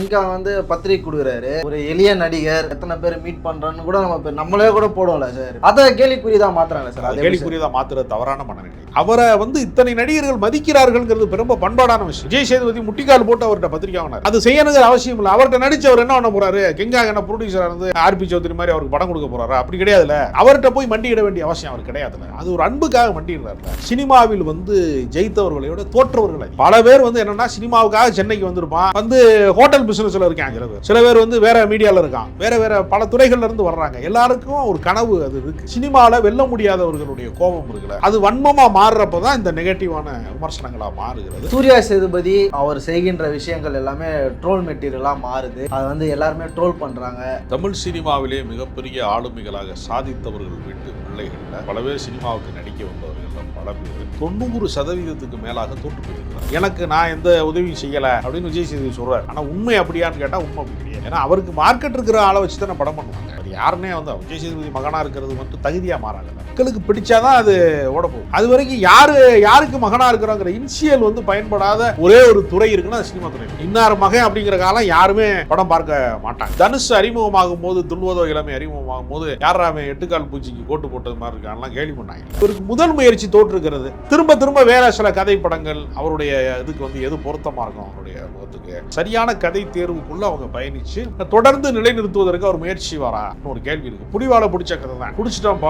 இங்க வந்து பத்திரிகை கொடுக்குறாரு. ஒரு எளிய நடிகர் எத்தனை பேர் மீட் பண்றோன்னு கூட நம்ம நம்மளே கூட போடுவோம்ல சார் அதை கேள்விக்குறிதான் மாத்துறாங்க சார் அதே கேள்விக்குரியதா மாத்துற தவறான மனநிலை. அவரை வந்து இத்தனை நடிகர்கள் மதிக்கிறார்கள்ங்கிறது ரொம்ப பண்பாடான விஷயம். விஜய் சேதுபதி முட்டிக்கால் போட்டு அவர்கிட்ட பத்திரிக்கை அது செய்யணுங்கிற அவசியம் இல்லை. அவர்கிட்ட நடிச்சு அவர் என்ன பண்ண போறாரு? கெங்காக என்ன ப்ரொடியூசரா இருந்து ஆர்பி சௌத்ரி மாதிரி அவருக்கு படம் கொடுக்க போறாரா? அப்படி கிடையாதுல அவர்கிட்ட போய் மண்டியிட வேண்டிய அவசியம் அவர் கிடையாதுல அது ஒரு அன்புக்காக மண்டிடுறாருல சினிமாவில் வந்து ஜெயித்தவர்களையோட தோற்றவர்கள். பல பேர் வந்து என்னன்னா சினிமாவுக்காக சென்னைக்கு வந்திருப்பான். வந்து ஹோட்டல் பிசினஸ்ல இருக்காங்க சில பேர். சில பேர் வந்து வேற மீடியால இருக்கான் வேற வேற பல துறைகள்ல இருந்து வர்றாங்க. எல்லாருக்கும் ஒரு கனவு அது இருக்கு. சினிமால வெல்ல முடியாதவர்களுடைய கோபம் இருக்குல்ல. அது வன்மமா மாறுறப்ப தான் இந்த நெகட்டிவான விமர்சனங்களா மாறுகிறது. சூர்யா சேதுபதி அவர் செய்கின்ற விஷயங்கள் எல்லாமே ட்ரோல் மெட்டீரியலா மாறுது. அதை வந்து எல்லாருமே ட்ரோல் பண்றாங்க. தமிழ் சினிமாவிலே மிகப்பெரிய ஆளுமைகளாக சாதித்தவர்கள் வீட்டு பிள்ளைகள்ல பல பேர் சினிமாவுக்கு நடிக்க வந்தவர்கள் அளவு தொண்ணூறு சதவீதத்துக்கு மேலாக தோற்று போயிருக்கிறார். எனக்கு நான் எந்த உதவியும் செய்யல அப்படின்னு விஜய் சேதுபதி சொல்றாரு. ஆனா உண்மை அப்படியான்னு கேட்டா உண்மை அப்படி கிடையாது ஏன்னா அவருக்கு மார்க்கெட் இருக்கிற ஆளை வச்சு தானே படம் பண்ணுவாங்க. யாருமே வந்து விஜய் சேதுபதி மகனா இருக்கிறது மட்டும் தகுதியா மாறாங்க. மக்களுக்கு பிடிச்சாதான் அது ஓட போகும். அது வரைக்கும் யாரு யாருக்கு மகனா இருக்கிறோங்கிற இன்சியல் வந்து பயன்படாத ஒரே ஒரு துறை இருக்குன்னா சினிமா துறை. இன்னார் மகன் அப்படிங்கிற காலம் யாருமே படம் பார்க்க மாட்டாங்க. தனுஷ் அறிமுகமாகும் போது துல்வதோ இளமை அறிமுகமாகும் போது யாராமே எட்டுக்கால் பூச்சிக்கு கோட்டு போட்டது மாதிரி இருக்கான்லாம் கேள்வி பண்ணாங்க. இவருக்கு முதல் முயற்சி தோற்றுக்கிறது திரும்ப திரும்ப வேற சில கதை படங்கள் அவருடைய இதுக்கு வந்து எது பொருத்தமா இருக்கும் அவருடைய முகத்துக்கு? சரியான கதை தேர்வுக்குள்ள அவங்க பயணிச்சு தொடர்ந்து நிலைநிறுத்துவதற்கு அவர் முயற்சி வரா ஒரு கேள்வி இருக்கு. புடிவால பிடிச்ச கதை தான் பிடிச்சிட்டோம்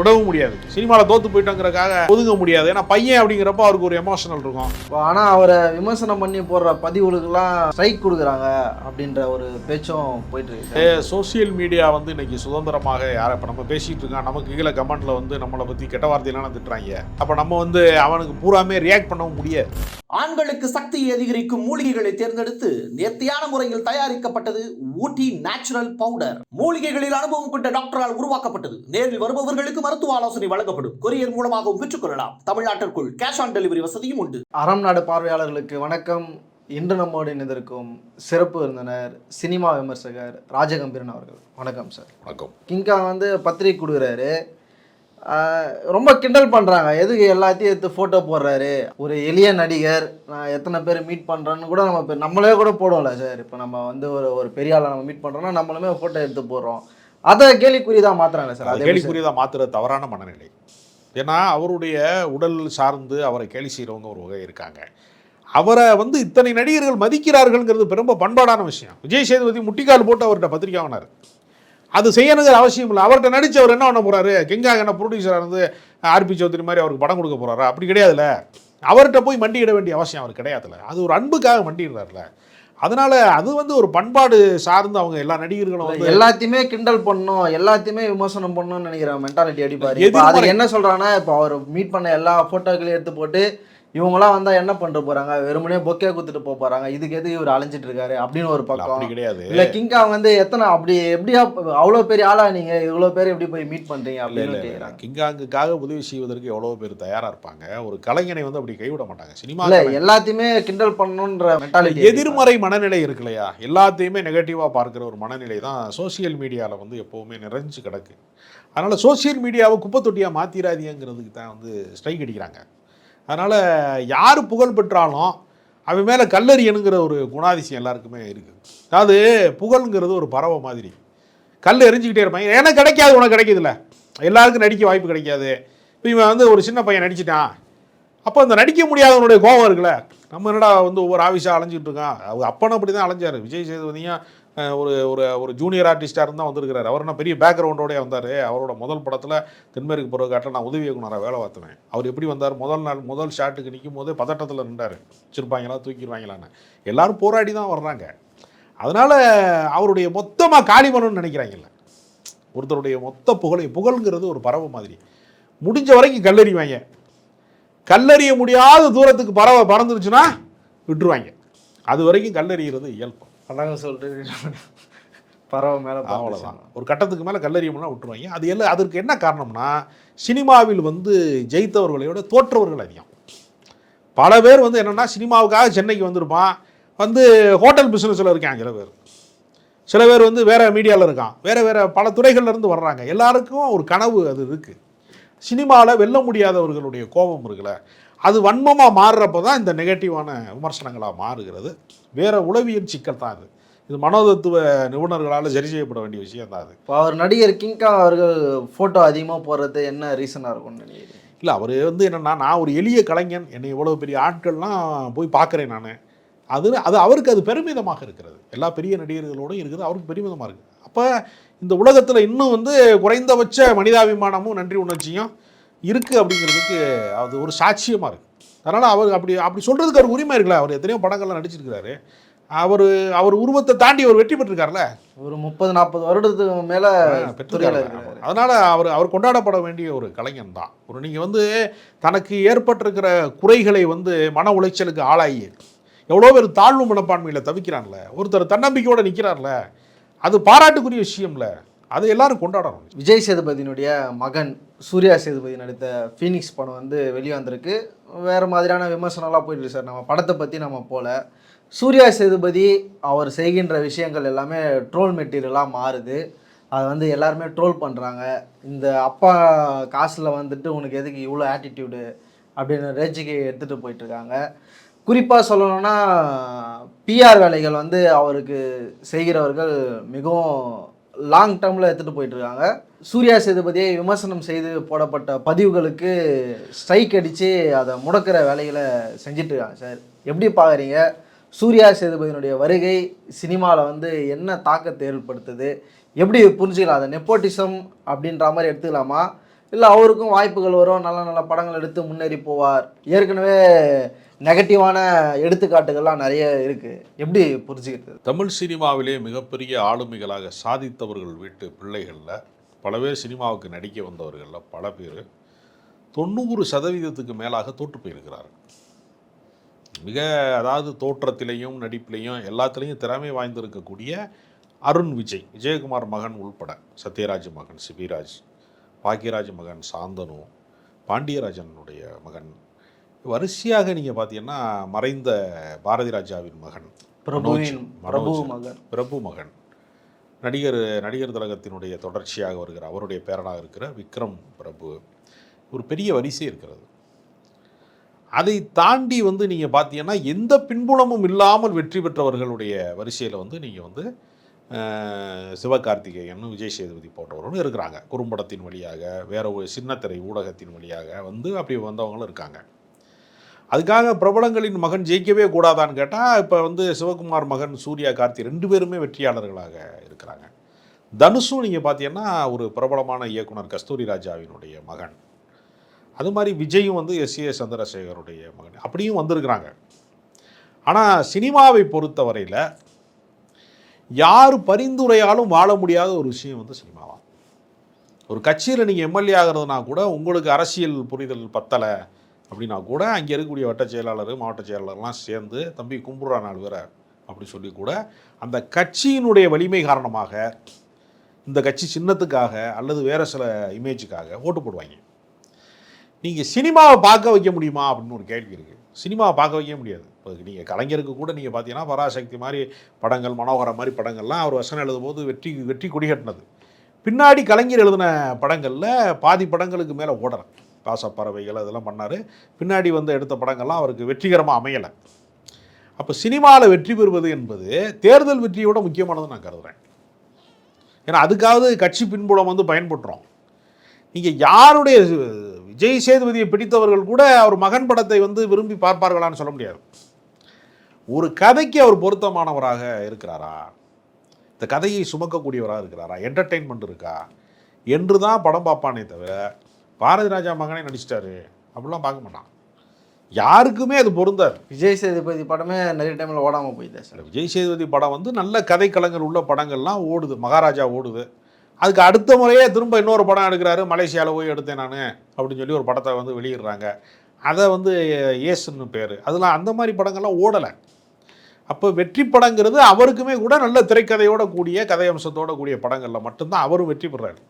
விடவும் முடியாது. சினிமாவில் தோத்து போயிட்டோங்கிறக்காக ஒதுங்க முடியாது. ஏன்னா பையன் அப்படிங்கிறப்ப அவருக்கு ஒரு எமோஷனல் இருக்கும். இப்போ ஆனா அவரை விமர்சனம் பண்ணி போடுற பதிவுகளுக்கெல்லாம் ஸ்ட்ரைக் கொடுக்குறாங்க அப்படின்ற ஒரு பேச்சும் போயிட்டு இருக்கு. சோசியல் மீடியா வந்து இன்னைக்கு சுதந்திரமாக யாரை இப்போ நம்ம பேசிட்டு இருக்கோம். நமக்கு கீழே கமெண்ட்ல வந்து நம்மளை பத்தி கெட்ட வார்த்தையெல்லாம் திட்டுறாங்க. அப்போ நம்ம வந்து அவனுக்கு பூராமே ரியாக்ட் பண்ணவும் முடியாது. ஆண்களுக்கு சக்தியை அதிகரிக்கும் மூலிகைகளை தேர்ந்தெடுத்து நேர்த்தியான முறையில் தயாரிக்கப்பட்டது ஊட்டி நேச்சுரல் பவுடர். மூலிகைகளில் அனுபவம் கொண்ட டாக்டரால் உருவாக்கப்பட்டது. நேரில் வருபவர்களுக்கு மருத்துவ ஆலோசனை வழங்கப்படும். கொரியர் மூலமாகவும் பெற்றுக்கொள்ளலாம் தமிழ்நாட்டிற்குள் கேஷ் ஆன் டெலிவரி வசதியும் உண்டு. அறம் நாடு பார்வையாளர்களுக்கு வணக்கம். இன்று நம்மோடு இணைந்திருக்கும் சிறப்பு விருந்தினர் சினிமா விமர்சகர் ராஜகம்பீரன் அவர்கள். வணக்கம் சார். வணக்கம். கிங்கா வந்து பத்திரிகை கொடுக்குறாரு. ரொம்ப கிண்டல் பண்ணுறாங்க எதுக்கு எல்லாத்தையும் எடுத்து ஃபோட்டோ போடுறாரு? ஒரு எளிய நடிகர் நான் எத்தனை பேர் மீட் பண்ணுறோன்னு கூட நம்ம இப்போ நம்மளே கூட போடுவோம்ல சார். இப்போ நம்ம வந்து ஒரு ஒரு பெரிய ஆளை நம்ம மீட் பண்ணுறோம்னா நம்மளுமே ஃபோட்டோ எடுத்து போடுறோம். அதை கேள்விக்குறிதான் மாத்துறாங்க சார்? அது அதே கேள்வி கேலிக்குரியதாக மாத்துற தவறான மனநிலை. ஏன்னா அவருடைய உடல் சார்ந்து அவரை கேலி செய்கிறவங்க ஒரு வகை இருக்காங்க. அவரை வந்து இத்தனை நடிகர்கள் மதிக்கிறார்கள்ங்கிறது ரொம்ப பண்பாடான விஷயம். விஜய் சேதுபதி முட்டிக்கால் போட்டு அவர்கிட்ட பத்திரிக்கை வாங்கினார். அது செய்யணுங்கிற அவசியம் இல்லை. அவர்கிட்ட நடிச்சு அவர் என்ன பண்ண போறாரு? கெங்காக என்ன ப்ரொடியூசராக இருந்து ஆர்பி சௌத்ரி மாதிரி அவருக்கு படம் கொடுக்க போறாரா? அப்படி கிடையாதுல்ல. அவர்கிட்ட போய் மண்டியிட வேண்டிய அவசியம் அவர் கிடையாதுல்ல. அது ஒரு அன்புக்காக மண்டிடுறாருல அதனால அது வந்து ஒரு பண்பாடு சார்ந்து அவங்க எல்லா நடிகர்களும் வந்து எல்லாத்தையுமே கிண்டல் பண்ணணும் எல்லாத்தையுமே விமர்சனம் பண்ணணும்னு நினைக்கிற மென்டாலிட்டி அடிப்பாரு. அது என்ன சொல்றாங்கன்னா இப்போ அவர் மீட் பண்ண எல்லா ஃபோட்டோக்களையும் எடுத்து போட்டு இவங்களாம் வந்தா என்ன பண்ணிட்டு போறாங்க? வெறுமனே பொக்கே குத்துட்டு போக போறாங்க. இதுக்கு எது இவர் அலைஞ்சிட்டு இருக்காரு? அப்படின்னு ஒரு அப்படி பக்கம். கிடையாது. இல்ல கிங்கா வந்து எத்தனை அப்படி எப்படியா அவ்வளவு பெரிய ஆளா நீங்க? இவ்வளவு பேர் எப்படி போய் மீட் பண்றீங்க இல்ல, அப்படின்னு கிங்காங்குக்காக உதவி செய்வதற்கு எவ்வளவு பேர் தயாரா இருப்பாங்க? ஒரு கலைஞனை வந்து அப்படி கைவிட மாட்டாங்க. சினிமா எல்லாத்தையுமே கிண்டல் பண்ணணுன்ற மென்டாலிட்டி எதிர்மறை மனநிலை இருக்கு இல்லையா எல்லாத்தையுமே நெகட்டிவா பார்க்குற ஒரு மனநிலை தான் சோஷியல் மீடியால வந்து எப்பவுமே நிறைஞ்சு கிடக்கு. அதனால சோஷியல் மீடியாவை குப்பை தொட்டியா மாத்திராதீங்கிறதுக்கு தான் வந்து ஸ்ட்ரைக் அடிக்கிறாங்க. அதனால் யார் புகழ் பெற்றாலும் அவன் மேலே கல்லறியணுங்கிற ஒரு குணாதிசயம் எல்லாருக்குமே இருக்குது அதாவது புகழ்ங்கிறது ஒரு பறவை மாதிரி. கல் எரிஞ்சிக்கிட்டே இருப்பாங்க எனக்கு கிடைக்காது உனக்கு கிடைக்குதுல்ல. எல்லாருக்கும் நடிக்க வாய்ப்பு கிடைக்காது. இப்போ இவன் வந்து ஒரு சின்ன பையன் நடிச்சிட்டான். அப்போ அந்த நடிக்க முடியாதவனுடைய கோபம் இருக்குல்ல. நம்ம என்னடா வந்து ஒவ்வொரு ஆஃபீஸாக அலைஞ்சிக்கிட்டு இருக்கான். அவர் அப்பனும் அப்படி தான் அலைஞ்சார். விஜய் சேதுபதியும் ஒரு ஒரு ஒரு ஜூனியர் ஆர்டிஸ்டாக இருந்தால் வந்திருக்கிறார். அவர் என்ன பெரிய பேக்ரவுண்டோடய வந்தார். அவரோட முதல் படத்தில் தென்மேற்கு புறக்காட்டில் நான் உதவி இயக்குனராக வேலை பார்த்துவேன். அவர் எப்படி வந்தார்? முதல் நாள் முதல் ஷாட்டுக்கு நிற்கும் போதே பதட்டத்தில் நின்றார். வச்சுருப்பாங்களா? தூக்கிடுவாங்களான்னு. எல்லோரும் போராடி தான் வர்றாங்க. அதனால் அவருடைய மொத்தமாக காலி பண்ணணும்னு நினைக்கிறாங்கல்ல. ஒருத்தருடைய மொத்த புகழை புகழ்ங்கிறது ஒரு பறவை மாதிரி. முடிஞ்ச வரைக்கும் கல்லறிவாங்க. கல்லறிய முடியாத தூரத்துக்கு பறவை பறந்துருச்சுன்னா விட்டுருவாங்க. அது வரைக்கும் கல்லறிகிறது இயல்பு. அதாங்க சொல்லிட்டு பறவை மேல அவ்வளோதான் ஒரு கட்டத்துக்கு மேலே கல்லறியம்னா விட்டுருவாங்க. அது எல்லாம் அதற்கு என்ன காரணம்னா சினிமாவில் வந்து ஜெயித்தவர்களையோட தோற்றவர்கள் அதிகம். பல பேர் வந்து என்னென்னா சினிமாவுக்காக சென்னைக்கு வந்திருப்பான். வந்து ஹோட்டல் பிஸ்னஸில் இருக்கான் சில பேர். சில பேர் வந்து வேற மீடியாவில் இருக்கான். வேற வேற பல துறைகள்ல இருந்து வர்றாங்க. எல்லாருக்கும் ஒரு கனவு அது இருக்குது சினிமாவில் வெல்ல முடியாதவர்களுடைய கோபம் இருக்குல்ல. அது வன்மமாக மாறுறப்ப தான் இந்த நெகட்டிவான விமர்சனங்களாக மாறுகிறது. வேற உளவியல் சிக்கல் தான் இது இது மனோதத்துவ நிபுணர்களால் சரி செய்யப்பட வேண்டிய விஷயம் தான் அது. இப்போ அவர் நடிகர் கிங்கா அவர்கள் ஃபோட்டோ அதிகமாக போடுறது என்ன ரீசனாக இருக்கும்னு நினைக்கிறீங்க? இல்லை அவர் வந்து என்னென்னா நான் ஒரு எளிய கலைஞன் என்னை இவ்வளோ பெரிய ஆட்கள்லாம் போய் பார்க்குறேன் நான். அது அது அவருக்கு அது பெருமிதமாக இருக்கிறது. எல்லா பெரிய நடிகர்களோடும் இருக்குது அவருக்கு பெருமிதமாக இருக்குது. அப்போ இந்த உலகத்தில் இன்னும் வந்து குறைந்தபட்ச மனிதாபிமானமும் நன்றி உணர்ச்சியும் இருக்குது அப்படிங்கிறதுக்கு அது ஒரு சாட்சியமாக இருக்குது அதனால் அவர் அப்படி அப்படி சொல்கிறதுக்கு அவர் உரிமை இருக்குல்ல. அவர் எத்தனையோ படங்கள்லாம் நடிச்சிருக்கிறாரு. அவர் அவர் உருவத்தை தாண்டி அவர் வெற்றி பெற்றிருக்காருல்ல? ஒரு முப்பது நாற்பது வருடத்துக்கு மேலே பெற்றிருக்காரு. அதனால அவர் அவர் கொண்டாடப்பட வேண்டிய ஒரு கலைஞன் தான். ஒரு நீங்கள் வந்து தனக்கு ஏற்பட்டிருக்கிற குறைகளை வந்து மன உளைச்சலுக்கு ஆளாகி எவ்வளோ பேர் தாழ்வு மனப்பான்மையில் தவிக்கிறான்ல. ஒருத்தர் தன்னம்பிக்கையோடு நிற்கிறார்ல அது பாராட்டுக்குரிய விஷயம்ல. அதை எல்லாரும் கொண்டாடணும். விஜய் சேதுபதியினுடைய மகன் சூர்யா சேதுபதி நடித்த ஃபீனிக்ஸ் படம் வந்து வெளிவந்திருக்கு. வேறு மாதிரியான விமர்சனம்லாம் போயிட்டு சார். நம்ம படத்தை பற்றி நம்ம போல. சூர்யா சேதுபதி அவர் செய்கின்ற விஷயங்கள் எல்லாமே ட்ரோல் மெட்டீரியலாக மாறுது. அதை வந்து எல்லாருமே ட்ரோல் பண்ணுறாங்க இந்த அப்பா காசில் வந்துட்டு உனக்கு எதுக்கு இவ்வளோ ஆட்டிடியூடு அப்படின்னு ரேஜிக்கு எடுத்துகிட்டு போயிட்டுருக்காங்க குறிப்பாக சொல்லணும்னா பிஆர் வேலைகள் வந்து அவருக்கு செய்கிறவர்கள் மிகவும் லாங் டேர்மில் எடுத்துகிட்டு போயிட்டுருக்காங்க. சூர்யா சேதுபதியை விமர்சனம் செய்து போடப்பட்ட பதிவுகளுக்கு ஸ்ட்ரைக் அடித்து அதை முடக்கிற வேலைகளை செஞ்சிட்ருக்காங்க சார். எப்படி பார்க்குறீங்க சூர்யா சேதுபதியினுடைய வருகை சினிமாவில் வந்து என்ன தாக்கத்தை ஏற்படுத்துது? எப்படி புரிஞ்சுக்கலாம்? அதை நெப்போட்டிசம் அப்படின்ற மாதிரி எடுத்துக்கலாமா? இல்லை அவருக்கும் வாய்ப்புகள் வரும். நல்ல நல்ல படங்கள் எடுத்து முன்னேறி போவார். ஏற்கனவே நெகட்டிவான எடுத்துக்காட்டுகள்லாம் நிறைய இருக்குது எப்படி புரிஞ்சுக்கிறது? தமிழ் சினிமாவிலே மிகப்பெரிய ஆளுமைகளாக சாதித்தவர்கள் வீட்டு பிள்ளைகளில் பல பேர் சினிமாவுக்கு நடிக்க வந்தவர்களில் பல பேர் தொண்ணூறு சதவீதத்துக்கு மேலாக தோற்று போயிருக்கிறார்கள். மிக அதாவது தோற்றத்திலையும் நடிப்பிலையும் எல்லாத்துலேயும் திறமை வாய்ந்திருக்கக்கூடிய அருண் விஜய் விஜயகுமார் மகன் உள்பட சத்யராஜ் மகன் சிபிராஜ். பாக்யராஜ் மகன் சாந்தனு பாண்டியராஜனுடைய மகன். வரிசையாக நீங்கள் பார்த்தீங்கன்னா மறைந்த பாரதி ராஜாவின் மகன் பிரபுவின் பிரபு. மகன். பிரபு மகன். நடிகர் நடிகர் திலகத்தினுடைய தொடர்ச்சியாக வருகிற அவருடைய பேரனாக இருக்கிற விக்ரம் பிரபு. ஒரு பெரிய வரிசை இருக்கிறது. அதை தாண்டி வந்து நீங்கள் பார்த்தீங்கன்னா எந்த பின்புலமும் இல்லாமல் வெற்றி பெற்றவர்களுடைய வரிசையில் வந்து நீங்கள் வந்து சிவகார்த்திகேயன் விஜய் சேதுபதி போன்றவர்களும் இருக்கிறாங்க. குறும்படத்தின் வழியாக வேற ஒரு சின்னத்திரை ஊடகத்தின் வழியாக வந்து அப்படி வந்தவங்களும் இருக்காங்க. அதுக்காக பிரபலங்களின் மகன் ஜெயிக்கவே கூடாதான்னு கேட்டால் இப்போ வந்து சிவகுமார் மகன் சூர்யா கார்த்தி ரெண்டு பேருமே வெற்றியாளர்களாக இருக்கிறாங்க. தனுஷும் நீங்கள் பார்த்தீங்கன்னா ஒரு பிரபலமான இயக்குனர் கஸ்தூரி ராஜாவினுடைய மகன். அது மாதிரி விஜயும் வந்து எஸ் ஏ சந்திரசேகருடைய மகன். அப்படியும் வந்திருக்கிறாங்க. ஆனால் சினிமாவை பொறுத்தவரையில் யார் பரிந்துரையாலும் வாழ முடியாத ஒரு விஷயம் வந்து சினிமாவா? ஒரு கட்சியில் நீங்கள் எம்எல்ஏ ஆகிறதுனா கூட உங்களுக்கு அரசியல் புரிதல் பத்தலை அப்படின்னா கூட அங்கே இருக்கக்கூடிய வட்ட செயலாளர் மாவட்ட செயலாளர்லாம் சேர்ந்து தம்பி கும்புறா நாள் வேற அப்படி சொல்லி கூட அந்த கட்சியினுடைய வலிமை காரணமாக இந்த கட்சி சின்னத்துக்காக அல்லது வேறு சில இமேஜுக்காக ஓட்டு போடுவாங்க. நீங்கள் சினிமாவை பார்க்க வைக்க முடியுமா அப்படின்னு ஒரு கேள்வி இருக்குது சினிமாவை பார்க்க வைக்க முடியாது. இப்போ நீங்கள் கலைஞருக்கு கூட நீங்கள் பார்த்தீங்கன்னா பராசக்தி மாதிரி படங்கள் மனோகரம் மாதிரி படங்கள்லாம் அவர் வசனம் எழுதும் போது வெற்றி வெற்றி கொடிகட்டினது. பின்னாடி கலைஞர் எழுதின படங்களில் பாதி படங்களுக்கு மேலே ஓடலை. பாசப்பறவைகள் அதெல்லாம் பண்ணார். பின்னாடி வந்து எடுத்த படங்கள்லாம் அவருக்கு வெற்றிகரமாக அமையலை. அப்போ சினிமாவில் வெற்றி பெறுவது என்பது தேர்தல் வெற்றியோட முக்கியமானது நான் கருதுகிறேன் ஏன்னா அதுக்காவது கட்சி பின்புலம் வந்து பயன்படுறோம் நீங்கள் யாருடைய விஜய் சேதுபதியை பிடித்தவர்கள் கூட அவர் மகன் படத்தை வந்து விரும்பி பார்ப்பார்களான்னு சொல்ல முடியாது. ஒரு கதைக்கு அவர் பொருத்தமானவராக இருக்கிறாரா? இந்த கதையை சுமக்கக்கூடியவராக இருக்கிறாரா? என்டர்டெயின்மெண்ட் இருக்கா? என்று தான் படம் பார்ப்பானே தவிர பாரதி ராஜா மகனே நடிச்சிட்டாரு அப்படிலாம் பார்க்க மாட்டான். யாருக்குமே அது பொருந்தாது. விஜய் சேதுபதி படமே நிறைய டைமில் ஓடாமல் போயிடுது சார் விஜய் சேதுபதி படம் வந்து நல்ல கதை கலைஞர் உள்ள படங்கள்லாம் ஓடுது. மகாராஜா ஓடுது. அதுக்கு அடுத்த முறையே திரும்ப இன்னொரு படம் எடுக்கிறாரு மலேசியாவில் போய் எடுத்தேன் நான் அப்படின்னு சொல்லி ஒரு படத்தை வந்து வெளியிடுறாங்க. அதை வந்து ஏசுன்னு பேர். அதெல்லாம் அந்த மாதிரி படங்கள்லாம் ஓடலை. அப்போ வெற்றி படங்கிறது அவருக்குமே கூட நல்ல திரைக்கதையோட கூடிய கதை அம்சத்தோட கூடிய படங்களில் மட்டும்தான் அவரும் வெற்றி பெறாரு.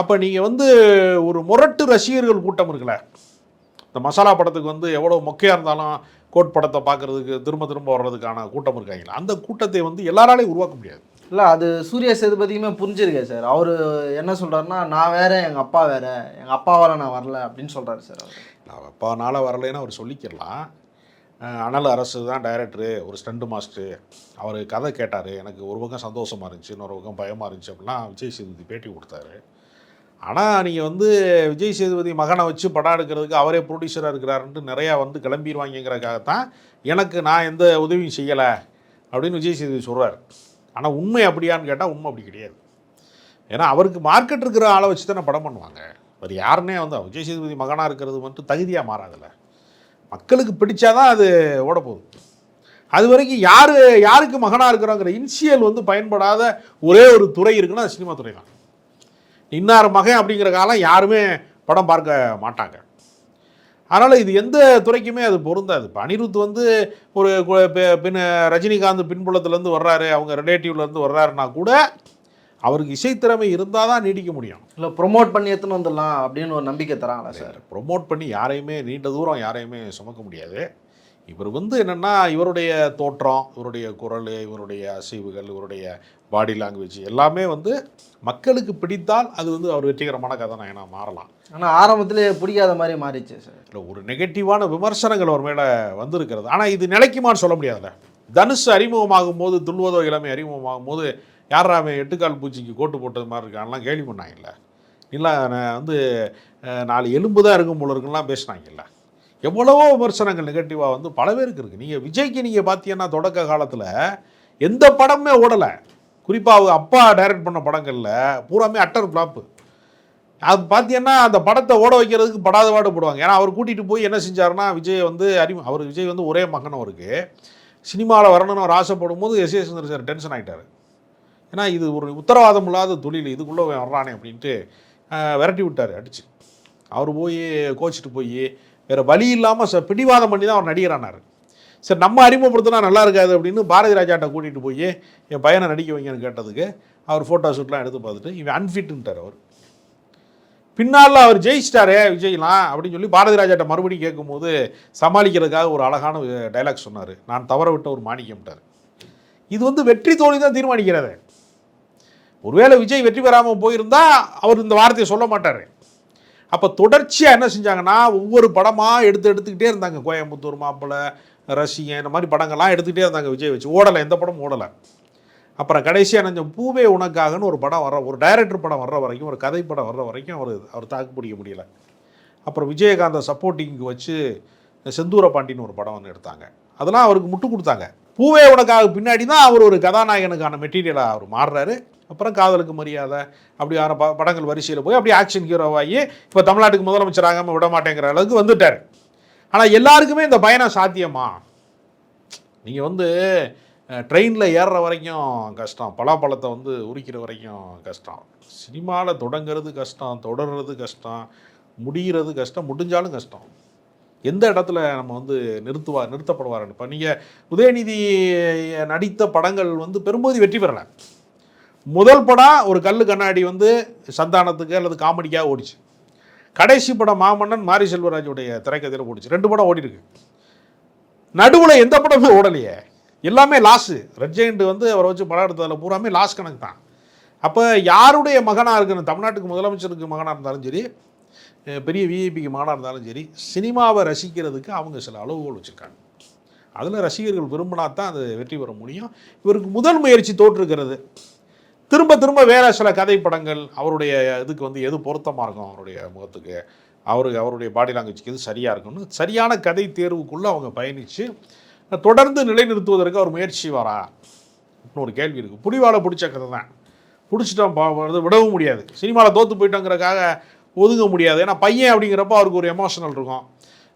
அப்போ நீங்கள் வந்து ஒரு முரட்டு ரசிகர்கள் கூட்டம் இருக்குல்ல இந்த மசாலா படத்துக்கு வந்து எவ்வளோ மொக்கையாக இருந்தாலும் கோட் படத்தை பார்க்குறதுக்கு திரும்ப திரும்ப வர்றதுக்கான கூட்டம் இருக்காங்களா? அந்த கூட்டத்தை வந்து எல்லாராலையும் உருவாக்க முடியாது. இல்லை அது சூர்யா சேதுபதியுமே புரிஞ்சிருக்கேன் சார். அவர் என்ன சொல்கிறாருன்னா நான் வேற எங்கள் அப்பா வேற. எங்கள் அப்பாவால் நான் வரல அப்படின்னு சொல்கிறாரு சார் அவர். நான் அப்பானால வரலைன்னு அவர் சொல்லிக்கிடலாம். அனல் அரசு தான் டைரக்டரு ஒரு ஸ்டண்டு மாஸ்டரு. அவர் கதை கேட்டார். எனக்கு ஒரு பக்கம் சந்தோஷமாக இருந்துச்சு இன்னொரு பக்கம் பயமாக இருந்துச்சு அப்படின்னா விஜய் சேதுபதி பேட்டி கொடுத்தாரு. ஆனால் நீங்கள் வந்து விஜய் சேதுபதி மகனை வச்சு படம் எடுக்கிறதுக்கு அவரே ப்ரொடியூசராக இருக்கிறாருன்ட்டு நிறையா வந்து கிளம்பிடுவாங்கங்கிறக்காகத்தான் எனக்கு நான் எந்த உதவியும் செய்யலை அப்படின்னு விஜய் சேதுபதி சொல்கிறார் ஆனால் உண்மை அப்படியான்னு கேட்டால் உண்மை அப்படி கிடையாது. ஏன்னா அவருக்கு மார்க்கெட் இருக்கிற ஆளை வச்சு தானே படம் பண்ணுவாங்க. வேறு யாருனே வந்து விஜய் சேதுபதி மகனாக இருக்கிறது மட்டும் தகுதியாக மாறாதில்ல. மக்களுக்கு பிடிச்சாதான் அது ஓட போகுது அது வரைக்கும் யார் யாருக்கு மகனாக இருக்கிறோங்கிற இன்சியல் வந்து பயன்படாத ஒரே ஒரு துறை இருக்குன்னா அது சினிமா துறை தான் இன்னார் மகன் அப்படிங்கிற காலம் யாருமே படம் பார்க்க மாட்டாங்க. அதனால் இது எந்த துறைக்குமே அது பொருந்தாது. இப்போ அனிருத் வந்து ஒரு பின் ரஜினிகாந்த் பின்புலத்துலேருந்து வர்றாரு அவங்க ரிலேட்டிவ்லேருந்து வர்றாருன்னா கூட அவருக்கு இசைத்திறமை இருந்தால் தான் நீடிக்க முடியும். இல்லை ப்ரொமோட் பண்ணி எடுத்துன்னு வந்துடலாம் அப்படின்னு ஒரு நம்பிக்கை தராங்களா சார்? ப்ரொமோட் பண்ணி யாரையுமே நீண்ட தூரம் யாரையுமே சுமக்க முடியாது. இவர் வந்து என்னென்னா இவருடைய தோற்றம் இவருடைய குரல் இவருடைய அசைவுகள் இவருடைய பாடி லாங்குவேஜ் எல்லாமே வந்து மக்களுக்கு பிடித்தால் அது வந்து அவர் வெற்றிகரமான கதாநாயகனாக மாறலாம். ஆனால் ஆரம்பத்திலே பிடிக்காத மாதிரி மாறிடுச்சு சார். இல்லை ஒரு நெகட்டிவான விமர்சனங்கள் அவர் மேலே வந்திருக்கிறது. ஆனால் இது நிலைக்குமான்னு சொல்ல முடியாதுல்ல. தனுஷ் அறிமுகமாகும் போது துள்வதோ இளமை அறிமுகமாகும் போது யாரா அவன் எட்டுக்கால் பூச்சிக்கு கோட்டு போட்டது மாதிரி இருக்கான்லாம் கேள்வி பண்ணாங்கல்ல. இல்லை நான் வந்து நாலு எலும்பு தான் இருக்கும் போல இருக்குலாம் பேசினாங்கல்ல. எவ்வளவோ விமர்சனங்கள் நெகட்டிவாக வந்து பல பேருக்கு இருக்குது நீங்கள் விஜய்க்கு நீங்கள் பார்த்தீங்கன்னா தொடக்க காலத்தில் எந்த படமே ஓடலை. குறிப்பாக அவங்க அப்பா டைரக்ட் பண்ண படங்களில் பூராமே அட்டர் ஃப்ளாப்பு அது பார்த்தீங்கன்னா அந்த படத்தை ஓட வைக்கிறதுக்கு படாத பாடு போடுவாங்க. ஏன்னா அவர் கூட்டிகிட்டு போய் என்ன செஞ்சாருன்னா விஜய் வந்து அறிமு அவர் விஜய் வந்து ஒரே மகன் அவருக்கு. சினிமாவில் வரணும்னு அவர் ஆசைப்படும் போது S A Sundar sir tension ஆகிட்டார் ஏன்னா இது ஒரு உத்தரவாதம் இல்லாத தொழில் இதுக்குள்ளே வர்றானே அப்படின்ட்டு விரட்டி விட்டார் அடிச்சு. அவர் போய் கோச்சிட்டு போய் வேறு வழி இல்லாமல் ச பிடிவாதம் பண்ணி தான் அவர் நடிகரானார். சரி நம்ம அறிமுகப்படுத்தினா நல்லா இருக்காது அப்படின்னு பாரதி ராஜாட்ட கூட்டிகிட்டு போய் என் பையனை நடிக்க வைங்கன்னு கேட்டதுக்கு அவர் ஃபோட்டோ ஷூட்லாம் எடுத்து பார்த்துட்டு இவன் அன்ஃபிட்டுன்ட்டார் அவர். பின்னால் அவர் ஜெயிச்சிட்டாரே விஜய்லாம் அப்படின்னு சொல்லி பாரதி ராஜாட்ட மறுபடியும் கேட்கும்போது சமாளிக்கிறதுக்காக ஒரு அழகான டைலாக் சொன்னார். நான் தவற விட்ட ஒரு மாணிக்கம்ட்டார். இது வந்து வெற்றி தோல்வி தான் தீர்மானிக்கிறது. ஒருவேளை விஜய் வெற்றி பெறாமல் போயிருந்தால் அவர் இந்த வார்த்தையை சொல்ல மாட்டார். அப்போ தொடர்ச்சியாக என்ன செஞ்சாங்கன்னா ஒவ்வொரு படமாக எடுத்து எடுத்துக்கிட்டே இருந்தாங்க. கோயம்புத்தூர் மாப்பிள்ளை ரசிகன் இந்த மாதிரி படங்கள்லாம் எடுத்துக்கிட்டே இருந்தாங்க விஜய் வச்சு. ஓடலை எந்த படமும் ஓடலை. அப்புறம் கடைசியாக நஞ்சம் பூவே உனக்காகன்னு ஒரு படம் வர ஒரு டைரக்டர் படம் வர்ற வரைக்கும் ஒரு கதை படம் வர்ற வரைக்கும் அவர் அவர் தாக்கு பிடிக்க முடியல. அப்புறம் விஜயகாந்த சப்போர்ட்டிங்க்கு வச்சு செந்தூர பாண்டின்னு ஒரு படம் வந்து எடுத்தாங்க. அதெல்லாம் அவருக்கு முட்டு கொடுத்தாங்க. பூவே உனக்காக பின்னாடி தான் அவர் ஒரு கதாநாயகனுக்கான மெட்டீரியலாக அவர் மாறுறாரு. அப்புறம் காதலுக்கு மரியாதை அப்படி வர ப படங்கள் வரிசையில் போய் அப்படியே ஆக்ஷன் ஹீரோவாகி இப்போ தமிழ்நாட்டுக்கு முதலமைச்சராகாமல் விட மாட்டேங்கிற அளவுக்கு வந்துட்டார். ஆனால் எல்லாருக்குமே இந்த பயணம் சாத்தியமா? நீங்கள் வந்து ட்ரெயினில் ஏறுற வரைக்கும் கஷ்டம். பலாப்பழத்தை வந்து உரிக்கிற வரைக்கும் கஷ்டம். சினிமாவில் தொடங்கிறது கஷ்டம் தொடர்றது கஷ்டம் முடிகிறது கஷ்டம் முடிஞ்சாலும் கஷ்டம். எந்த இடத்துல நம்ம வந்து நிறுத்துவா நிறுத்தப்படுவார் இப்போ நீங்கள் உதயநிதி நடித்த படங்கள் வந்து பெரும்போது வெற்றி பெறலை. முதல் படம் ஒரு கல் கண்ணாடி வந்து சந்தானத்துக்கு அல்லது காமெடிக்காக ஓடிச்சு. கடைசி படம் மாமன்னன் மாரி செல்வராஜுடைய திரைக்கதையில் ஓடிச்சு. ரெண்டு படம் ஓடி இருக்கு நடுவில் எந்த படமே ஓடலையே. எல்லாமே லாஸு ரெட் ஜெயண்ட் வந்து அவரை வச்சு படம் எடுத்ததில் பூராமே லாஸ் கணக்கு தான். அப்போ யாருடைய மகனாக இருக்கணும்? தமிழ்நாட்டுக்கு முதலமைச்சருக்கு மகனாக இருந்தாலும் சரி பெரிய விஐபிக்கு மகனாக இருந்தாலும் சரி சினிமாவை ரசிக்கிறதுக்கு அவங்க சில அளவுகோல் வச்சுருக்காங்க. அதில் ரசிகர்கள் விரும்பினா தான் அது வெற்றி பெற முடியும். இவருக்கு முதல் முயற்சி தோற்றுருக்கிறது திரும்ப திரும்ப வேற சில கதை படங்கள் அவருடைய இதுக்கு வந்து எது பொருத்தமாக இருக்கும் அவருடைய முகத்துக்கு? அவருக்கு அவருடைய பாடி லாங்குவேஜ்க்கு எது சரியாக இருக்கும்னு சரியான கதை தேர்வுக்குள்ளே அவங்க பயணித்து தொடர்ந்து நிலைநிறுத்துவதற்கு அவர் முயற்சி வரா அப்படின்னு ஒரு கேள்வி இருக்குது புடிவாலை பிடிச்ச கதை தான். பிடிச்சிட்டோம் விடவும் முடியாது. சினிமாவில் தோற்று போயிட்டோங்கிறக்காக ஒதுங்க முடியாது. ஏன்னா பையன் அப்படிங்கிறப்ப அவருக்கு ஒரு எமோஷனல் இருக்கும்.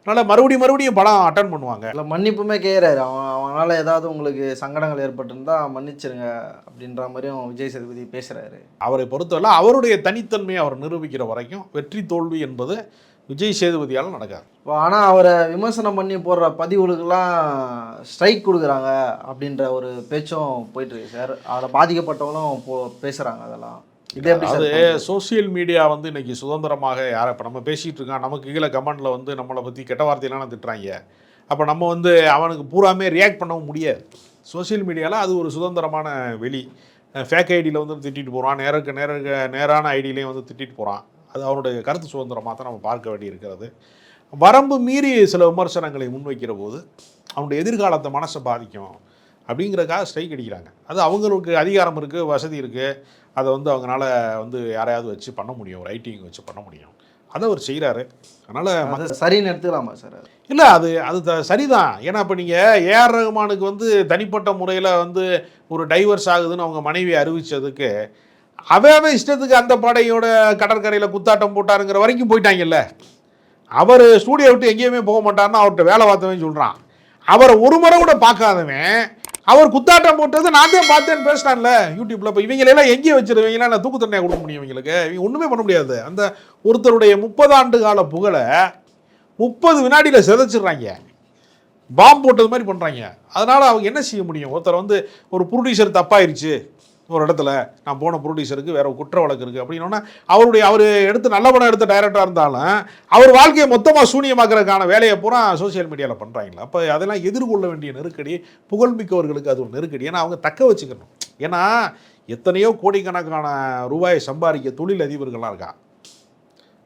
அதனால் மறுபடியும் மறுபடியும் படம் அட்டன் பண்ணுவாங்க. இல்லை மன்னிப்புமே கேட்குறாரு அவன் அவனால் ஏதாவது உங்களுக்கு சங்கடங்கள் ஏற்பட்டிருந்தா மன்னிச்சிருங்க அப்படின்ற மாதிரியும் விஜய் சேதுபதி பேசுகிறாரு அவரை பொறுத்தவரை அவருடைய தனித்தன்மையை அவர் நிரூபிக்கிற வரைக்கும் வெற்றி தோல்வி என்பது விஜய் சேதுபதியால் நடக்காது. இப்போ ஆனால் அவரை விமர்சனம் பண்ணி போடுற பதிவுகளுக்கெல்லாம் ஸ்ட்ரைக் கொடுக்குறாங்க அப்படின்ற ஒரு பேச்சும் போயிட்டு இருக்கு சார். அதில் பாதிக்கப்பட்டவங்களும் போ பேசுகிறாங்க அதெல்லாம். அதாவது சோஷியல் மீடியா வந்து இன்னைக்கு சுதந்திரமாக யாரை இப்போ நம்ம பேசிகிட்டு இருக்கோம் நமக்கு கீழே கமெண்டில் வந்து நம்மளை பற்றி கெட்ட வார்த்தையெல்லாம் திட்டுறாங்க. அப்போ நம்ம வந்து அவனுக்கு பூராமே ரியாக்ட் பண்ணவும் முடியாது. சோஷியல் மீடியாவில் அது ஒரு சுதந்திரமான வெளி. ஃபேக் ஐடியில் வந்து திட்டிட்டு போகிறான் நேருக்கு நேருக்கு நேரான ஐடியிலையும் வந்து திட்டிட்டு போகிறான் அது அவனுடைய கருத்து சுதந்திரமாக தான் நம்ம பார்க்க வேண்டி இருக்கிறது. வரம்பு மீறி சில விமர்சனங்களை முன்வைக்கிற போது அவனுடைய எதிர்காலத்தை மனசை பாதிக்கும். அப்படிங்கிறதுக்காக ஸ்ட்ரைக் அடிக்கிறாங்க. அது அவங்களுக்கு அதிகாரம் இருக்குது வசதி இருக்குது அதை வந்து அவங்களால வந்து யாரையாவது வச்சு பண்ண முடியும் ரைட்டிங் வச்சு பண்ண முடியும். அதை அவர் செய்கிறாரு அதனால் அது சரின்னு எடுத்துக்கலாமா சார் இல்லை அது அது த- சரிதான். ஏன்னா இப்போ நீங்கள் ஏஆர் ரஹ்மானுக்கு வந்து தனிப்பட்ட முறையில் வந்து ஒரு டைவர்ஸ் ஆகுதுன்னு அவங்க மனைவி அறிவிச்சதுக்கு அவன் இஷ்டத்துக்கு அந்த படையோட கடற்கரையில் குத்தாட்டம் போட்டாருங்கிற வரைக்கும் போயிட்டாங்கல்ல. அவர் ஸ்டூடியோ விட்டு எங்கேயுமே போக மாட்டாருன்னு அவர்கிட்ட வேலை பார்த்தவன் சொல்கிறான் அவரை ஒரு முறை கூட பார்க்காதவன் அவர் குத்தாட்டம் போட்டது நான் தான் பார்த்தேன் பேசினான்ல யூடியூப்ல. இப்போ இவங்களெல்லாம் எங்கேயே வச்சிருவீங்களா நான் தூக்கு தண்டனை கொடுக்க முடியும் இவங்களுக்கு? இவங்க ஒன்றுமே பண்ண முடியாது. அந்த ஒருத்தருடைய முப்பது ஆண்டு கால புகழை முப்பது வினாடியில் சிதைச்சிடுறாங்க. பாம்பு போட்டது மாதிரி பண்ணுறாங்க அதனால் அவங்க என்ன செய்ய முடியும்? ஒருத்தர் வந்து ஒரு ப்ரொடியூசர் தப்பாயிருச்சு. ஒரு இடத்துல நான் போன ப்ரொடியூசருக்கு வேற குற்ற வழக்கு இருக்குது அப்படின்னா அவருடைய அவர் எடுத்து நல்ல படம் எடுத்த டைரக்டராக இருந்தாலும் அவர் வாழ்க்கையை மொத்தமாக சூனியமாக்குறதுக்கான வேலையை பூரா சோஷியல் மீடியாவில் பண்ணுறாங்களா அப்போ அதெல்லாம் எதிர்கொள்ள வேண்டிய நெருக்கடி புகழ்மிக்கவர்களுக்கு அது ஒரு நெருக்கடி. ஏன்னா அவங்க தக்க வச்சுக்கணும். ஏன்னா எத்தனையோ கோடிக்கணக்கான ரூபாயை சம்பாதிக்க தொழில் அதிபர்கள்லாம் இருக்கா?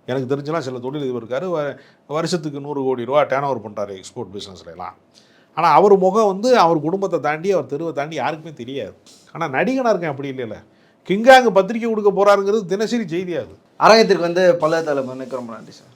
எனக்கு தெரிஞ்சலாம் சில தொழிலதிபர் இருக்காரு. வ- வருஷத்துக்கு நூறு கோடி ரூபா டேன் ஓவர் பண்ணுறாரு எக்ஸ்போர்ட் பிஸ்னஸ்லாம் ஆனால் அவர் முகம் வந்து அவர் குடும்பத்தை தாண்டி அவர் தெருவை தாண்டி யாருக்குமே தெரியாது. ஆனால் நடிகனாக இருக்கேன் அப்படி இல்லைல்ல. கிங்காங்க பத்திரிக்கை கொடுக்க போகிறாருங்கிறது தினசரி செய்தியாது அரங்கத்திற்கு வந்து பல்ல தலை ரொம்ப நன்றி சார்.